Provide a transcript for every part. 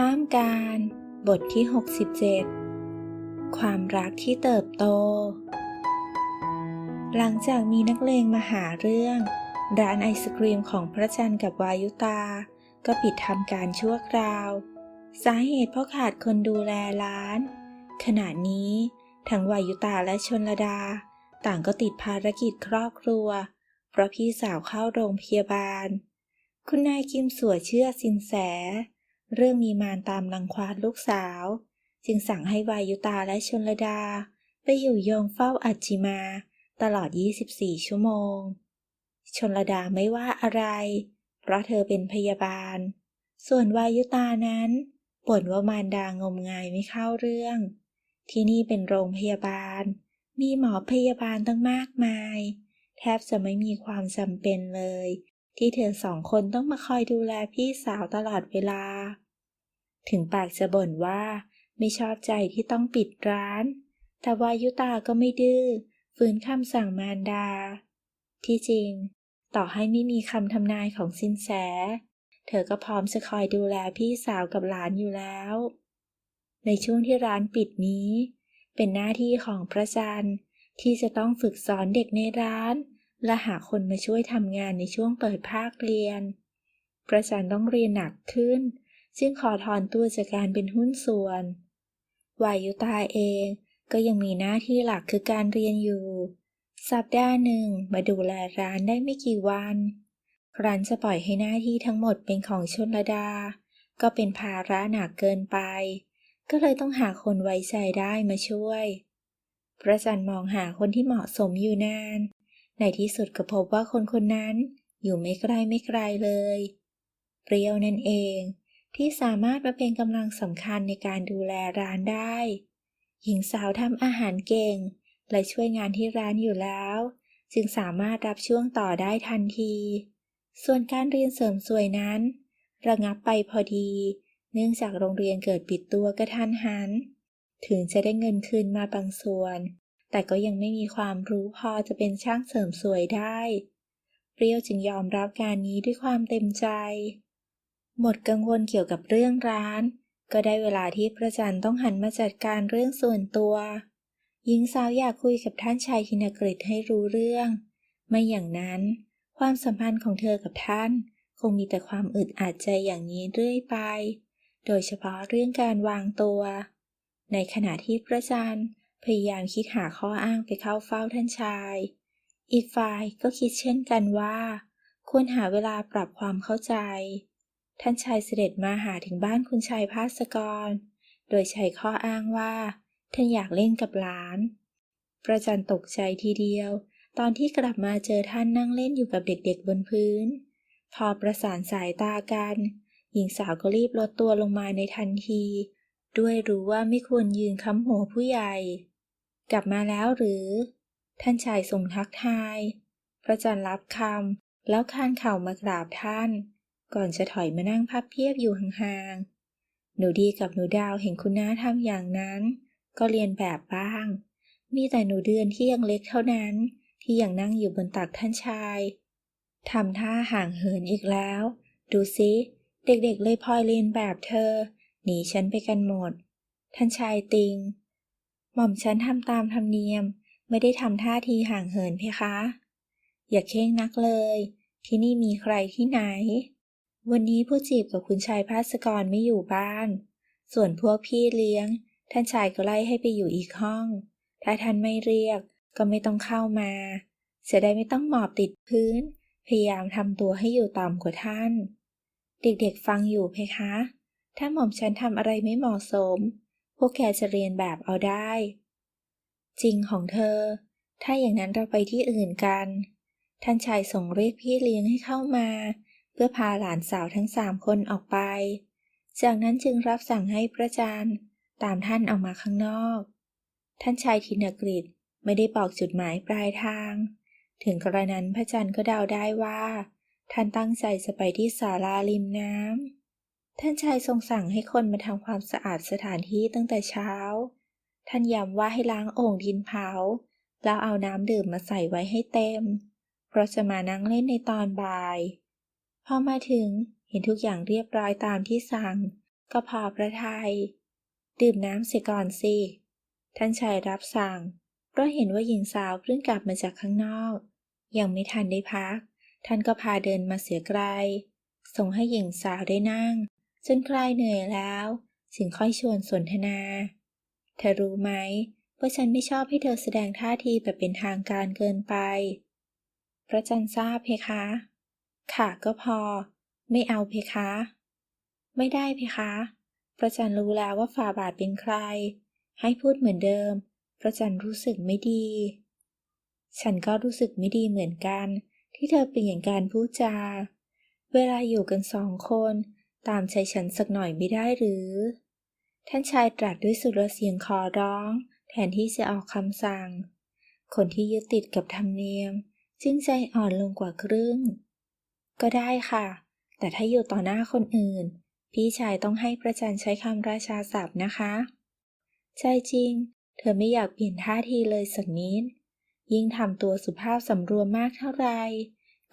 ข้ามการ บทที่ 67 ความรักที่เติบโต หลังจากมีนักเลงมาหาเรื่อง ร้านไอศกรีมของพระจันทร์กับวายุตา ก็ปิดทำการชั่วคราว สาเหตุเพราะขาดคนดูแลร้าน ขณะนี้ ทั้งวายุตาและชนลดา ต่างก็ติดภารกิจครอบครัว เพราะพี่สาวเข้าโรงพยาบาล คุณนายกิมสัวเชื่อสินแส เรื่องมีมารตามรังควานลูกสาว จึงสั่งให้วายุตาและชนลดา ไปอยู่โยงเฝ้าอัจจิมา ตลอด 24 ชั่วโมง ชนลดาไม่ว่าอะไร เพราะเธอเป็นพยาบาล ส่วนวายุตานั้นบ่นว่ามารดางมงายไม่เข้าเรื่อง ที่นี่เป็นโรงพยาบาล มีหมอพยาบาลตั้งมากมาย แทบจะไม่มีความจำเป็นเลย ที่เธอสองคนต้องมาคอยดูแลพี่สาวตลอดเวลา ถึงปากจะบ่นว่าไม่ชอบใจที่ต้องปิดร้าน แต่วายุตาก็ไม่ดื้อฝืนคำสั่งมารดา ที่จริง ต่อให้ไม่มีคำทำนายของสินแส เธอก็พร้อมจะคอยดูแลพี่สาวกับหลานอยู่แล้ว ในช่วงที่ร้านปิดนี้ เป็นหน้าที่ของพระจันทร์ที่จะต้องฝึกสอนเด็กในร้าน และหาคนมาช่วยทำงานในช่วงเปิดภาคเรียนพระจันต้องเรียนหนักขึ้นจึงขอถอนตัวจากการเป็นหุ้นส่วน วายุตาเองก็ยังมีหน้าที่หลักคือการเรียนอยู่ สัปดาห์หนึ่งมาดูแลร้านได้ไม่กี่วันรั้นจะปล่อยให้หน้าที่ทั้งหมดเป็นของชนลดา ก็เป็นภาระหนักเกินไป ก็เลยต้องหาคนไว้ใจได้มาช่วยพระจันมองหาคนที่เหมาะสมอยู่นาน ในที่สุดก็พบว่าคนคนนั้นอยู่ไม่ไกลไม่ไกลเลย เปรี้ยวนั่นเองที่สามารถมาเป็นกำลังสำคัญในการดูแลร้านได้ หญิงสาวทำอาหารเก่ง และช่วยงานที่ร้านอยู่แล้ว จึงสามารถรับช่วงต่อได้ทันที ส่วนการเรียนเสริมสวยนั้น ระงับไปพอดี เนื่องจากโรงเรียนเกิดปิดตัวกระทันหัน ถึงจะได้เงินคืนมาบางส่วน แต่ก็ยังไม่มีความรู้พอจะเป็นช่างเสริมสวยได้ เปรี้ยวจึงยอมรับการนี้ด้วยความเต็มใจ หมดกังวลเกี่ยวกับเรื่องร้าน ก็ได้เวลาที่พระจันทร์ต้องหันมาจัดการเรื่องส่วนตัว หญิงสาวอยากคุยกับท่านชายธินกฤษให้รู้เรื่อง ไม่อย่างนั้น ความสัมพันธ์ของเธอกับท่าน คงมีแต่ความอึดอัดใจอย่างนี้เรื่อยไป โดยเฉพาะเรื่องการวางตัว ในขณะที่พระจันทร์ พยายามคิดหาข้ออ้างไปเข้าเฝ้าท่านชาย อีกฝ่ายก็คิดเช่นกันว่า ควรหาเวลาปรับความเข้าใจ ท่านชายเสด็จมาหาถึงบ้านคุณชายภาสกร โดยใช้ข้ออ้างว่าท่านอยากเล่นกับหลาน ประจันตกใจทีเดียว ตอนที่กลับมาเจอท่านนั่งเล่นอยู่กับเด็กๆบนพื้น พอประสานสายตากัน หญิงสาวก็รีบลดตัวลงมาในทันที ด้วยรู้ว่าไม่ควรยืนค้ำหัวผู้ใหญ่ กลับมาแล้วหรือ ท่านชายส่งทักทาย พระจันทร์รับคำแล้วคานเข่ามากราบท่าน ก่อนจะถอยมานั่งพับเพียบอยู่ห่างๆ หนูดีกับหนูดาวเห็นคุณน้าทำอย่างนั้น ก็เรียนแบบบ้าง มีแต่หนูเดือนที่ยังเล็กเท่านั้น ที่ยังนั่งอยู่บนตักท่านชายทำท่าห่างเหินอีกแล้ว ดูสิเด็กๆเลยพลอยเรียนแบบเธอ หนีฉันไปกันหมด ท่านชายติง หม่อมฉันทำตามธรรมเนียม ไม่ได้ทำท่าทีห่างเหินเพคะ อย่าเข่งนักเลย ที่นี่มีใครที่ไหน วันนี้ผู้จีบกับคุณชายภาสกรไม่อยู่บ้าน ส่วนพวกพี่เลี้ยง ท่านชายก็ไล่ให้ไปอยู่อีกห้อง ถ้าท่านไม่เรียกก็ไม่ต้องเข้ามาจะได้ไม่ต้องหมอบติดพื้น พยายามทำตัวให้อยู่ต่ำกว่าท่าน เด็กๆฟังอยู่เพคะ ถ้าหม่อมฉันทำอะไรไม่เหมาะสม พวกแกจะเรียนแบบเอาได้ จริงของเธอ ถ้าอย่างนั้นเราไปที่อื่นกัน ท่านชายส่งเรียกพี่เลี้ยงให้เข้ามา เพื่อพาหลานสาวทั้งสามคนออกไป จากนั้นจึงรับสั่งให้พระจันทร์ตามท่านออกมาข้างนอก ท่านชายธินกฤษไม่ได้บอกจุดหมายปลายทาง ถึงกระนั้นพระจันทร์ก็เดาได้ว่า ท่านตั้งใจจะไปที่ศาลาริมน้ำ ท่านชายทรงสั่งให้คนมาทำความสะอาดสถานที่ตั้งแต่เช้า ท่านย้ำว่าให้ล้างโอ่งดินเผา แล้วเอาน้ำดื่มมาใส่ไว้ให้เต็ม เพราะจะมานั่งเล่นในตอนบ่าย พอมาถึงเห็นทุกอย่างเรียบร้อยตามที่สั่ง ก็พอพระทัยดื่มน้ำเสียก่อนสิ ท่านชายรับสั่ง เพราะเห็นว่าหญิงสาวเพิ่งกลับมาจากข้างนอก ยังไม่ทันได้พัก ท่านก็พาเดินมาเสียไกล ส่งให้หญิงสาวได้นั่ง จนใกล้เหนื่อยแล้วจึงค่อยชวนสนทนา เธอรู้ไหมว่าฉันไม่ชอบให้เธอแสดงท่าทีแบบเป็นทางการเกินไป พระจันทร์ทราบเพคะ ค่ะก็พอ ไม่เอาเพคะ ไม่ได้เพคะ พระจันทร์รู้แล้วว่าฝ่าบาทเป็นใคร ให้พูดเหมือนเดิม พระจันทร์รู้สึกไม่ดี ฉันก็รู้สึกไม่ดีเหมือนกัน ที่เธอเป็นอย่างการพูดจา เวลาอยู่กันสองคน ตามใจฉันสักหน่อยไม่ได้หรือ ท่านชายตรัสด้วยสุรเสียงขอร้อง แทนที่จะออกคำสั่ง คนที่ยึดติดกับธรรมเนียม จึงใจอ่อนลงกว่าครึ่ง ก็ได้ค่ะ แต่ถ้าอยู่ต่อหน้าคนอื่น พี่ชายต้องให้ประจันใช้คำราชาศัพท์นะคะใช่จริง เธอไม่อยากเปลี่ยนท่าทีเลยสักนิด ยิ่งทำตัวสุภาพสำรวมมากเท่าไหร่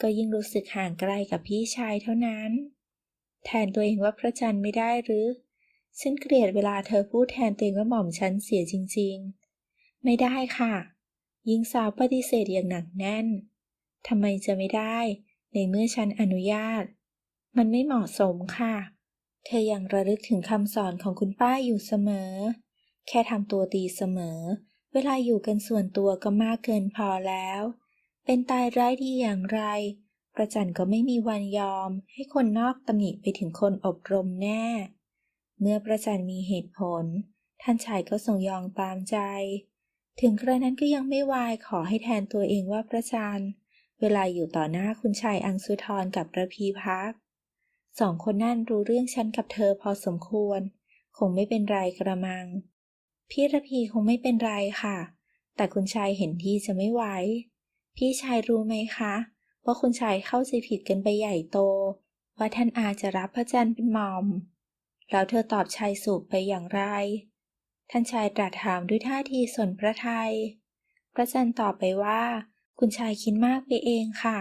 ก็ยิ่งรู้สึกห่างไกลกับพี่ชายเท่านั้น แทนตัวเองว่าพระจันทร์ไม่ได้หรือ ฉันเกลียดเวลาเธอพูดแทนตัวเองว่าหม่อมฉันเสียจริง ๆ ไม่ได้ค่ะหญิงสาวปฏิเสธอย่างหนักแน่นทำไมจะไม่ได้ ในเมื่อฉันอนุญาต มันไม่เหมาะสมค่ะ เธอยังระลึกถึงคำสอนของคุณป้าอยู่เสมอ แค่ทำตัวดีเสมอ เวลาอยู่กันส่วนตัวก็มากเกินพอแล้ว เป็นตายร้ายดีอย่างไร ประจันก็ไม่มีวันยอมให้คนนอกตำหนิไปถึงคนอบรมแน่ เมื่อประจันมีเหตุผล ท่านชายก็ทรงยอมตามใจ ถึงกระนั้นก็ยังไม่วายขอให้แทนตัวเองว่าประจันเวลาอยู่ต่อหน้าคุณชายอังสุธรกับระพีพักสองคนนั่นรู้เรื่องฉันกับเธอพอสมควร คงไม่เป็นไรกระมัง พี่ระพีคงไม่เป็นไรค่ะ แต่คุณชายเห็นที่จะไม่ไหว พี่ชายรู้ไหมคะ ว่าคุณชายเข้าใจผิดกันไปใหญ่โต ว่าท่านอาจะรับพระจันทร์เป็นหม่อม แล้วเธอตอบชายสูบไปอย่างไร ท่านชายตรัสถามด้วยท่าทีสนพระทัย พระจันทร์ตอบไปว่า คุณชายคิดมากไปเองค่ะ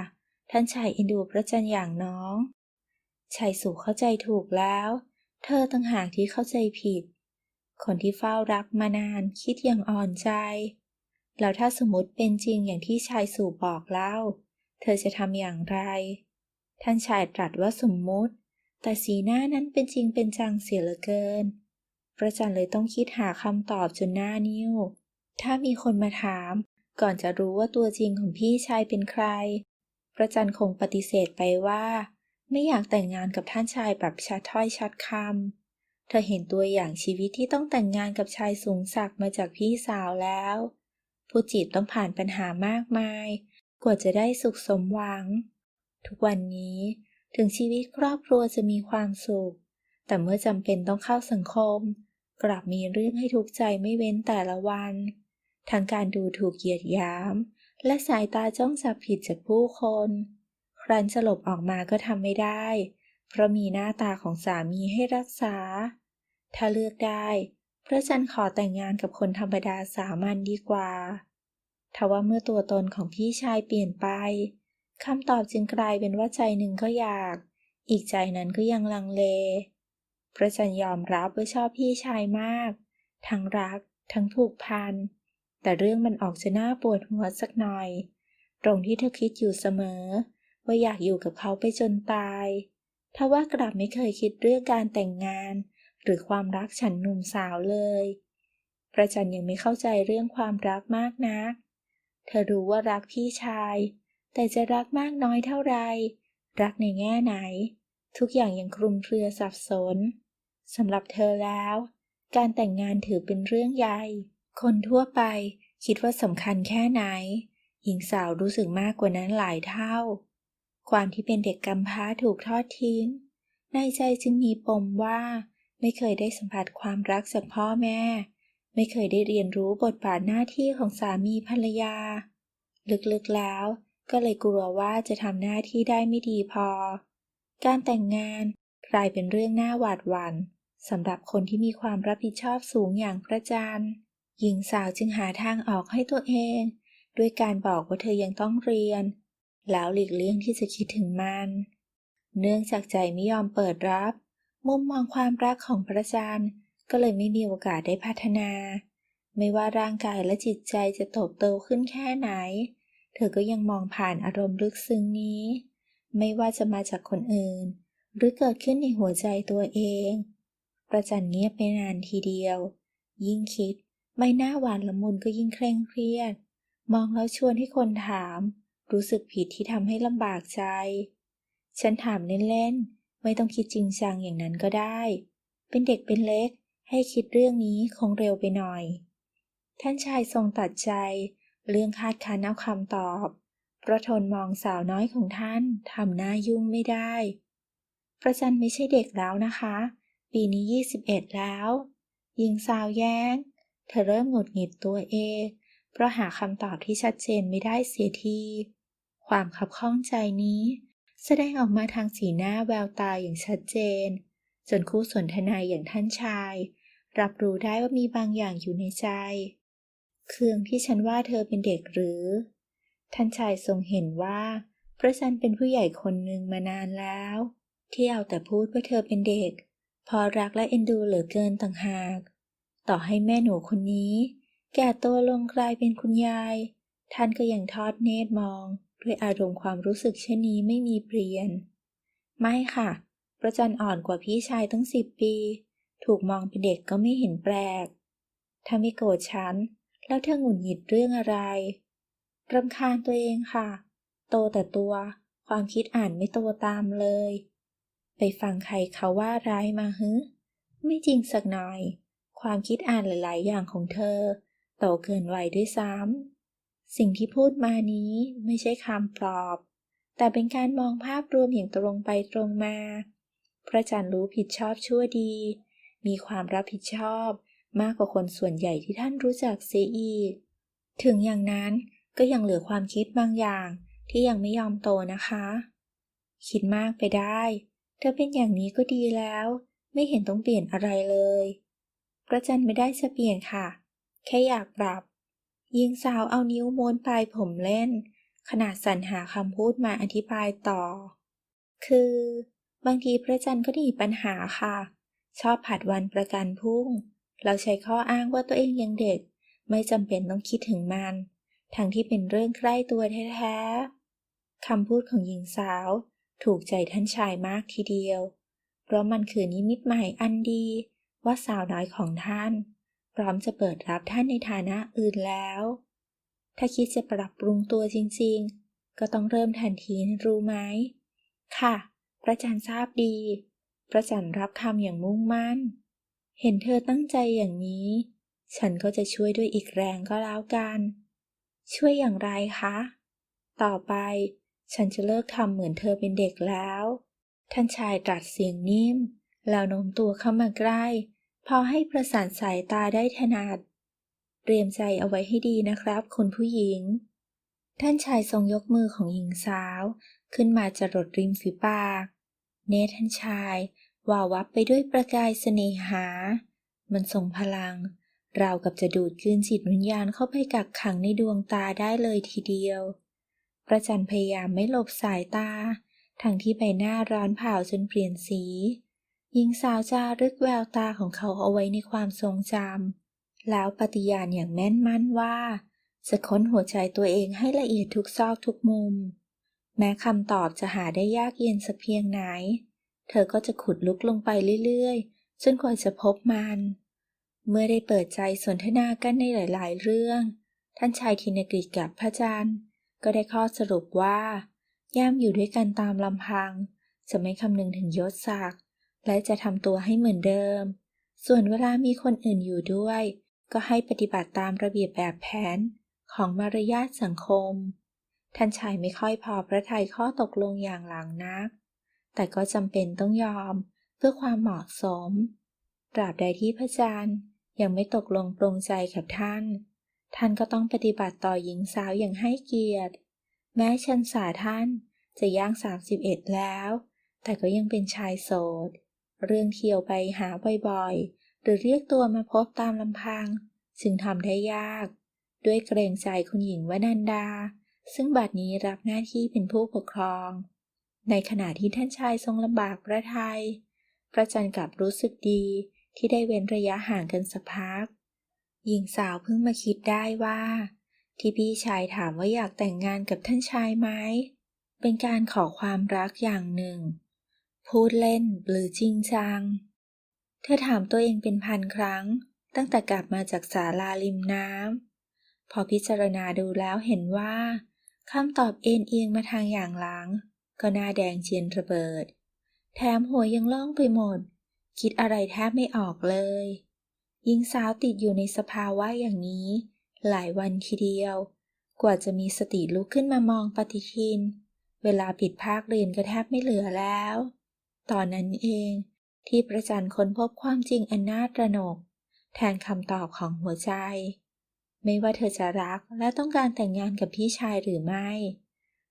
ท่านชายเอ็นดูพระจันทร์อย่างน้อง ชายสูเข้าใจถูกแล้ว เธอต่างหากที่เข้าใจผิด คนที่เฝ้ารักมานานคิดอย่างอ่อนใจ แล้วถ้าสมมติเป็นจริงอย่างที่ชายสูบอกเล่า เธอจะทำอย่างไร ท่านชายตรัสว่าสมมุติ แต่สีหน้านั้นเป็นจริงเป็นจังเสียเหลือเกิน พระจันเลยต้องคิดหาคำตอบจนหน้านิ้ว ถ้ามีคนมาถาม ก่อนจะรู้ว่าตัวจริงของพี่ชายเป็นใคร พระจันคงปฏิเสธไปว่า ไม่อยากแต่งงานกับท่านชายแบบชัดถ้อยชัดคำ เธอเห็นตัวอย่างชีวิตที่ต้องแต่งงานกับชายสูงศักดิ์มาจากพี่สาวแล้วผู้จีบต้องผ่านปัญหามากมาย กว่าจะได้สุขสมหวัง ทุกวันนี้ถึงชีวิตครอบครัวจะมีความสุข แต่เมื่อจำเป็นต้องเข้าสังคม กลับมีเรื่องให้ทุกข์ใจไม่เว้นแต่ละวันทั้งการดูถูกเหยียดหยาม และสายตาจ้องจับผิดจากผู้คน ครั้นจะหลบออกมาก็ทำไม่ได้ เพราะมีหน้าตาของสามีให้รักษา ถ้าเลือกได้พระจันทร์ขอแต่งงานกับคนธรรมดาสามัญดีกว่า ทว่าเมื่อตัวตนของพี่ชายเปลี่ยนไปคำตอบจึงกลายเป็นว่าใจหนึ่งก็อยาก อีกใจนั้นก็ยังลังเล พระจันยอมรับว่าชอบพี่ชายมาก ทั้งรัก ทั้งผูกพัน แต่เรื่องมันออกจะน่าปวดหัวสักหน่อย ตรงที่เธอคิดอยู่เสมอ ว่าอยากอยู่กับเขาไปจนตายทว่ากลับไม่เคยคิดเรื่องการแต่งงาน หรือความรักฉันหนุ่มสาวเลย พระจันยังไม่เข้าใจเรื่องความรักมากนัก เธอรู้ว่ารักพี่ชาย แต่จะรักมากน้อยเท่าไร รักในแง่ไหน ทุกอย่างยังคลุมเครือสับสนสำหรับเธอแล้ว การแต่งงานถือเป็นเรื่องใหญ่ คนทั่วไปคิดว่าสำคัญแค่ไหน หญิงสาวรู้สึกมากกว่านั้นหลายเท่า ความที่เป็นเด็กกำพร้าถูกทอดทิ้ง ในใจจึงมีปมว่า ไม่เคยได้สัมผัสความรักจากพ่อแม่ ไม่เคยได้เรียนรู้บทบาทหน้าที่ของสามีภรรยา ลึกๆแล้วก็เลยกลัวว่าจะทำหน้าที่ได้ไม่ดีพอ การแต่งงานกลายเป็นเรื่องน่าหวาดหวั่นสำหรับคนที่มีความรับผิดชอบสูงอย่างพระจันทร์หญิงสาวจึงหาทางออกให้ตัวเอง ด้วยการบอกว่าเธอยังต้องเรียน แล้วหลีกเลี่ยงที่จะคิดถึงมัน เนื่องจากใจไม่ยอมเปิดรับ มุมมองความรักของพระจันทร์ ก็เลยไม่มีโอกาสได้พัฒนา ไม่ว่าร่างกายและจิตใจจะเติบโตขึ้นแค่ไหน เธอก็ยังมองผ่านอารมณ์ลึกซึ้งนี้ ไม่ว่าจะมาจากคนอื่น หรือเกิดขึ้นในหัวใจตัวเอง ประจันเงียบไปนานทีเดียว ยิ่งคิดใบหน้าหวานละมุนก็ยิ่งเคร่งเครียด มองแล้วชวนให้คนถาม รู้สึกผิดที่ทำให้ลำบากใจ ฉันถามเล่นๆ ไม่ต้องคิดจริงจังอย่างนั้นก็ได้ เป็นเด็กเป็นเล็ก ให้คิดเรื่องนี้คงเร็วไปหน่อย ท่านชายทรงตัดใจ เรื่องคาดคันเอาคำตอบ เพราะทนมองสาวน้อยของท่านทำหน้ายุ่งไม่ได้ ประจันไม่ใช่เด็กแล้วนะคะ ปีนี้ 21 แล้วยิงสาวแย้ง เธอเริ่มหงุดหงิดตัวเอง เพราะหาคำตอบที่ชัดเจนไม่ได้เสียที ความขับข้องใจนี้แสดงออกมาทางสีหน้าแววตาอย่างชัดเจน จนคู่สนทนายอย่างท่านชาย รับรู้ได้ว่ามีบางอย่างอยู่ในใจ เครื่องที่ฉันว่าเธอเป็นเด็กหรือ ท่านชายทรงเห็นว่าพระจันทร์เป็นผู้ใหญ่คนหนึ่งมานานแล้ว ที่เอาแต่พูดว่าเธอเป็นเด็ก พอรักและเอ็นดูเหลือเกินต่างหาก ต่อให้แม่หนูคนนี้ แก่ตัวลงกลายเป็นคุณยาย ท่านก็ยังทอดเนตรมอง ด้วยอารมณ์ความรู้สึกเช่นนี้ไม่มีเปลี่ยน ไม่ค่ะประจันอ่อนกว่าพี่ชายตั้งสิบปี ถูกมองเป็นเด็กก็ไม่เห็นแปลก ถ้าไม่โกรธฉัน แล้วเธอหงุดหงิดเรื่องอะไรรำคาญตัวเองค่ะ โตแต่ตัว ความคิดอ่านไม่โตตามเลย ไปฟังใครเขาว่าร้ายมาฮึ ไม่จริงสักหน่อย ความคิดอ่านหลาย ๆ อย่างของเธอ โตเกินวัยด้วยซ้ำ สิ่งที่พูดมานี้ไม่ใช่คำปลอบ แต่เป็นการมองภาพรวมอย่างตรงไปตรงมา พระจันทร์รู้ผิดชอบชั่วดี มีความรับผิดชอบ มากกว่าคนส่วนใหญ่ที่ท่านรู้จักเสียอีก ถึงอย่างนั้นก็ยังเหลือความคิดบางอย่างที่ยังไม่ยอมโตนะคะ คิดมากไปได้ เธอเป็นอย่างนี้ก็ดีแล้ว ไม่เห็นต้องเปลี่ยนอะไรเลย พระจันทร์ไม่ได้จะเปลี่ยนค่ะ แค่อยากปรับ ยิงสาวเอานิ้วม้วนปลายผมเล่น ขนาดสรรหาคำพูดมาอธิบายต่อ คือบางทีพระจันทร์ก็หนีปัญหาค่ะ ชอบผัดวันประกันพรุ่ง เราใช้ข้ออ้างว่าตัวเองยังเด็ก ไม่จำเป็นต้องคิดถึงมัน ทั้งที่เป็นเรื่องใกล้ตัวแท้ๆคำพูดของหญิงสาว ถูกใจท่านชายมากทีเดียว เพราะมันคือนิมิตใหม่อันดี ว่าสาวน้อยของท่าน พร้อมจะเปิดรับท่านในฐานะอื่นแล้ว ถ้าคิดจะปรับปรุงตัวจริงๆ ก็ต้องเริ่มทันทีรู้ไหม ค่ะ พระจันทร์ทราบดี พระจันทร์รับคำอย่างมุ่งมั่น เห็นเธอตั้งใจอย่างนี้ ฉันก็จะช่วยด้วยอีกแรงก็แล้วกัน ช่วยอย่างไรคะ ต่อไปฉันจะเลิกทำเหมือนเธอเป็นเด็กแล้ว ท่านชายตรัสเสียงนิ่ม แล้วโน้มตัวเข้ามาใกล้ พอให้ประสานสายตาได้ถนัด เตรียมใจเอาไว้ให้ดีนะครับคุณผู้หญิง ท่านชายทรงยกมือของหญิงสาว ขึ้นมาจรดริมฝีปาก เนท่านชาย ว่าวับไปด้วยประกายเสน่หา มันทรงพลัง ราวกับจะดูดกลืนจิตวิญญาณเข้าไปกักขังในดวงตาได้เลยทีเดียว ประจันพยายามไม่หลบสายตา ทั้งที่ใบหน้าร้อนเผาจนเปลี่ยนสี หญิงสาวจารึกแววตาของเขาเอาไว้ในความทรงจำ แล้วปฏิญาณอย่างแม่นมั่นว่า จะค้นหัวใจตัวเองให้ละเอียดทุกซอกทุกมุม แม้คำตอบจะหาได้ยากเย็นสักเพียงไหน เธอก็จะขุดลุกลงไปเรื่อยๆ จนกว่าจะพบมัน เมื่อได้เปิดใจสนทนากันในหลาย ๆ เรื่อง ท่านชายธินกฤษกับพระจันทร์ก็ได้ข้อสรุปว่า ย่ามอยู่ด้วยกันตามลำพัง จะไม่คำนึงถึงยศศักดิ์และจะทำตัวให้เหมือนเดิม ส่วนเวลามีคนอื่นอยู่ด้วย ก็ให้ปฏิบัติตามระเบียบแบบแผนของมารยาทสังคม ท่านชายไม่ค่อยพอพระทัยข้อตกลงอย่างหลังนัก แต่ก็จำเป็นต้องยอมเพื่อความเหมาะสม ตราบใดที่พระจันทร์ยังไม่ตกลงปรงใจกับท่าน ท่านก็ต้องปฏิบัติต่อหญิงสาวอย่างให้เกียรติ แม้ชันสาท่านจะย่าง 31 แล้ว แต่ก็ยังเป็นชายโสด เรื่องเที่ยวไปหาบ่อยๆ หรือเรียกตัวมาพบตามลำพัง จึงทำได้ยาก ด้วยเกรงใจคุณหญิงวนันดา ซึ่งบัดนี้รับหน้าที่เป็นผู้ปกครอง ในขณะที่ท่านชายทรงลำบากพระทัยพระจันทร์กลับรู้สึกดีที่ได้เว้นระยะห่างกันสักพัก หญิงสาวเพิ่งมาคิดได้ว่า ที่พี่ชายถามว่าอยากแต่งงานกับท่านชายไหม เป็นการขอความรักอย่างหนึ่ง พูดเล่นหรือจริงจัง เธอถามตัวเองเป็นพันครั้ง ตั้งแต่กลับมาจากศาลาริมน้ำพอพิจารณาดูแล้วเห็นว่าคำตอบเอ็นเอียงมาทางอย่างหลัง ก็หน้าแดงเจียนระเบิด แถมหัวยังล่องไปหมด คิดอะไรแทบไม่ออกเลยหญิงสาวติดอยู่ในสภาวะอย่างนี้ หลายวันทีเดียว กว่าจะมีสติลุกขึ้นมามองปฏิทิน เวลาปิดภาคเรียนก็แทบไม่เหลือแล้ว ตอนนั้นเองที่ประจันค้นพบความจริงอันน่าตระหนก แทนคำตอบของหัวใจ ไม่ว่าเธอจะรักและต้องการแต่งงานกับพี่ชายหรือไม่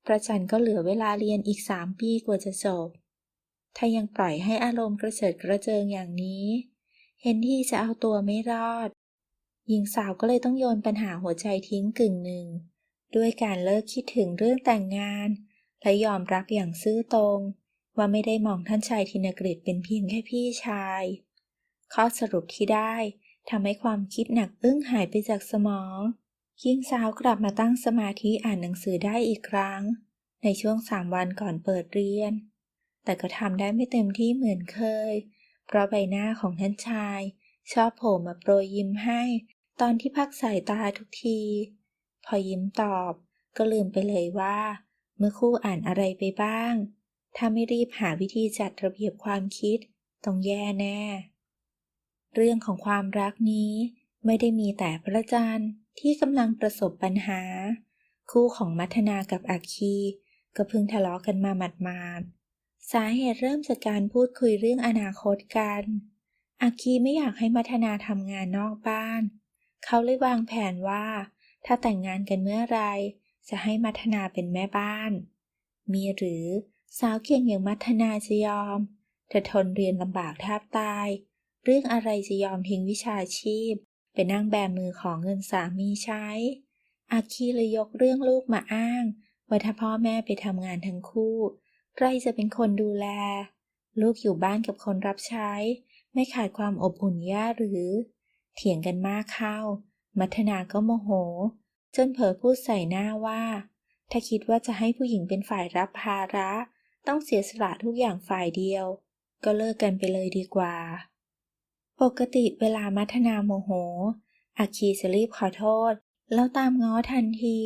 ประจันก็เหลือเวลาเรียนอีกสามปีกว่าจะจบ ถ้ายังปล่อยให้อารมณ์กระเจิดกระเจิงอย่างนี้ เห็นที่จะเอาตัวไม่รอด หญิงสาวก็เลยต้องโยนปัญหาหัวใจทิ้งกึ่งหนึ่ง ด้วยการเลิกคิดถึงเรื่องแต่งงาน และยอมรับอย่างซื่อตรง ว่าไม่ได้มองท่านชายธินกฤษเป็นเพียงแค่พี่ชาย ข้อสรุปที่ได้ทำให้ความคิดหนักอึ้งหายไปจากสมอง หญิงสาวกลับมาตั้งสมาธิอ่านหนังสือได้อีกครั้ง ในช่วงสามวันก่อนเปิดเรียน แต่ก็ทำได้ไม่เต็มที่เหมือนเคย เพราะใบหน้าของท่านชาย ชอบโผล่มาโปรยยิ้มให้ ตอนที่พักสายตาทุกที พอยิ้มตอบก็ลืมไปเลยว่า เมื่อคู่อ่านอะไรไปบ้าง ถ้าไม่รีบหาวิธีจัดระเบียบความคิดต้องแย่แน่ เรื่องของความรักนี้ไม่ได้มีแต่พระจันทร์ ที่กำลังประสบปัญหา คู่ของมัทนากับอาคีก็เพิ่งทะเลาะกันมาหมาดๆสาเหตุเริ่มจากการพูดคุยเรื่องอนาคตกันอาคีไม่อยากให้มัทนาทำงานนอกบ้าน เขาเลยวางแผนว่า ถ้าแต่งงานกันเมื่อไรจะให้มัทนาเป็นแม่บ้าน มีหรือสาวเก่งอย่างมัทนาจะยอมเธอทนเรียนลำบากแทบตาย เรื่องอะไรจะยอมทิ้งวิชาชีพ ไปนั่งแบมือของเงินสามีใช้ อาคีเลยยกเรื่องลูกมาอ้าง ว่าถ้าพ่อแม่ไปทำงานทั้งคู่ ใครจะเป็นคนดูแล ลูกอยู่บ้านกับคนรับใช้ ไม่ขาดความอบอุ่นย่าหรือ เถียงกันมากเข้า มัทนาก็โมโห จนเผลอพูดใส่หน้าว่า ถ้าคิดว่าจะให้ผู้หญิงเป็นฝ่ายรับภาระ ต้องเสียสละทุกอย่างฝ่ายเดียว ก็เลิกกันไปเลยดีกว่า ปกติเวลามัทนาโมโห อาคีจะรีบขอโทษ แล้วตามง้อทันที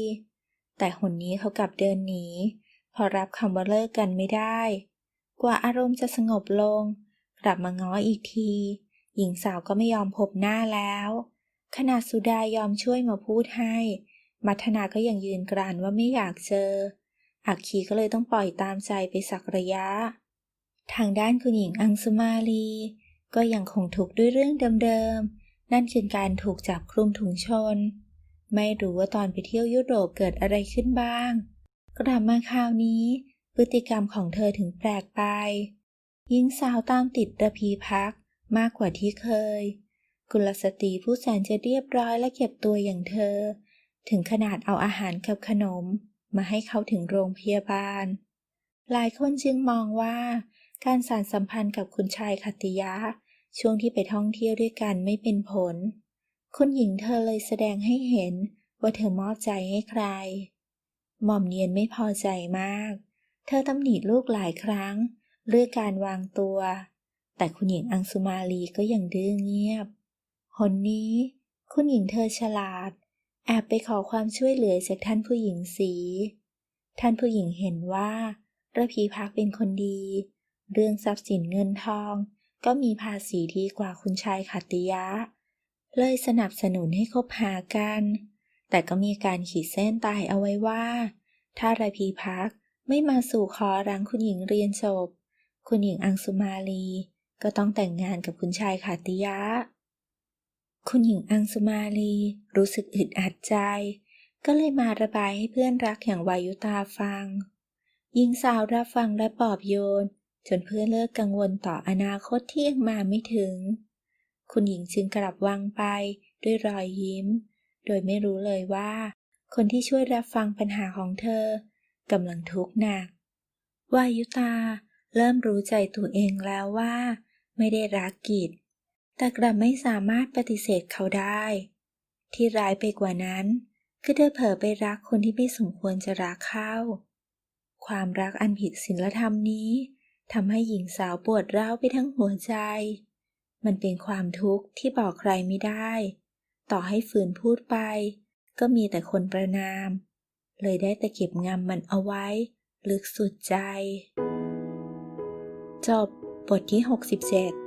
แต่หนนี้เขากลับเดินหนี พอรับคำว่าเลิกกันไม่ได้ กว่าอารมณ์จะสงบลง กลับมาง้ออีกที หญิงสาวก็ไม่ยอมพบหน้าแล้ว ขนาดสุดายอมช่วยมาพูดให้ มัทนาก็ยังยืนกรานว่าไม่อยากเจออักคีก็เลยต้องปล่อยตามใจไปสักระยะ ทางด้านคุณหญิงอังสุมาลี ก็ยังคงถูกด้วยเรื่องเดิมๆ นั่นคือการถูกจับคลุมถุงชน ไม่รู้ว่าตอนไปเที่ยวยุโรปเกิดอะไรขึ้นบ้าง กลับมาคราวนี้ พฤติกรรมของเธอถึงแปลกไป หญิงสาวตามติดระพีพักมากกว่าที่เคย กุลสตรีผู้แสนจะเรียบร้อยและเก็บตัวอย่างเธอ ถึงขนาดเอาอาหารกับขนม มาให้เขาถึงโรงพยาบาล หลายคนจึงมองว่า การสานสัมพันธ์กับคุณชายขัตติยะ ช่วงที่ไปท่องเที่ยวด้วยกันไม่เป็นผล คุณหญิงเธอเลยแสดงให้เห็นว่าเธอมอบใจให้ใคร หม่อมเนียนไม่พอใจมาก เธอตำหนิลูกหลายครั้งเรื่องการวางตัว แต่คุณหญิงอังสุมาลีก็ยังดื้อเงียบ หนนี้ คุณหญิงเธอฉลาด แอบไปขอความช่วยเหลือจากท่านผู้หญิงสี ท่านผู้หญิงเห็นว่าระพีพักเป็นคนดี เรื่องทรัพย์สินเงินทอง ก็มีภาษีดีกว่าคุณชายขัตติยะ เลยสนับสนุนให้คบหากัน แต่ก็มีการขีดเส้นตายเอาไว้ว่า ถ้าระพีพักไม่มาสู่ขอรังคุณหญิงเรียนจบ คุณหญิงอังสุมาลี ก็ต้องแต่งงานกับคุณชายขัตติยะ คุณหญิงอังสุมาลีรู้สึกอึดอัดใจ ก็เลยมาระบายให้เพื่อนรักอย่างวายุตาฟังหญิงสาวรับฟังและปลอบโยน จนเพื่อนเลิกกังวลต่ออนาคตที่ยังมาไม่ถึง คุณหญิงจึงกลับวังไปด้วยรอยยิ้ม โดยไม่รู้เลยว่า คนที่ช่วยรับฟังปัญหาของเธอกำลังทุกข์หนักวายุตาเริ่มรู้ใจตัวเองแล้วว่า ไม่ได้รักกิจ แต่กลับไม่สามารถปฏิเสธเขาได้ ที่ร้ายไปกว่านั้น คือเธอเผลอไปรักคนที่ไม่สมควรจะรักเข้า ความรักอันผิดศีลธรรมนี้ ทำให้หญิงสาวปวดร้าวไปทั้งหัวใจ มันเป็นความทุกข์ที่บอกใครไม่ได้ ต่อให้ฝืนพูดไป ก็มีแต่คนประนาม เลยได้แต่เก็บงำมันเอาไว้ ลึกสุดใจ จบบทที่ 67